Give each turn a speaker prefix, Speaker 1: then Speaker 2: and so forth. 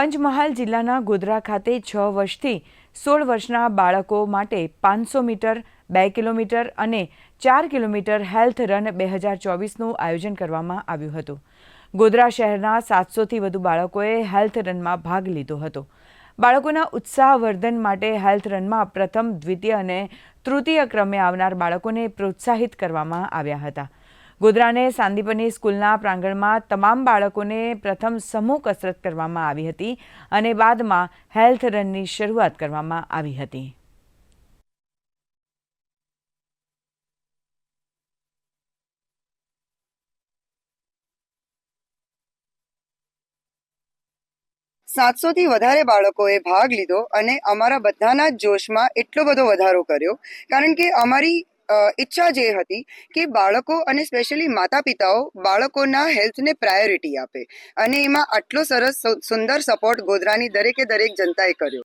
Speaker 1: પંચમહાલ જિલ્લાના ગોધરા ખાતે છ વર્ષથી સોળ વર્ષના બાળકો માટે પાંચસો મીટર, બે કિલોમીટર અને ચાર કિલોમીટર હેલ્થ રન બે હજાર ચોવીસનું આયોજન કરવામાં આવ્યું હતું. ગોધરા શહેરના સાતસોથી વધુ બાળકોએ હેલ્થ રનમાં ભાગ લીધો હતો. બાળકોના ઉત્સાહવર્ધન માટે હેલ્થ રનમાં પ્રથમ, દ્વિતીય અને તૃતીય ક્રમે આવનાર બાળકોને પ્રોત્સાહિત કરવામાં આવ્યા હતા. ગોધરાને સાંદીપની સ્કૂલના પ્રાંગણમાં તમામ બાળકોને પ્રથમ સમૂહ કસરત કરવામાં આવી હતી અને બાદમાં હેલ્થ રનની શરૂઆત કરવામાં આવી હતી.
Speaker 2: સાતસોથી વધારે બાળકોએ ભાગ લીધો અને અમારા બધાના જ જોશમાં એટલો બધો વધારો કર્યો, કારણ કે અમારી ઈચ્છા જે હતી કે બાળકો અને સ્પેશિયલી માતા પિતાઓ બાળકોના હેલ્થને પ્રાયોરિટી આપે. અને એમાં આટલો સરસ સુંદર સપોર્ટ ગોધરાની દરેકે દરેક જનતાએ કર્યો.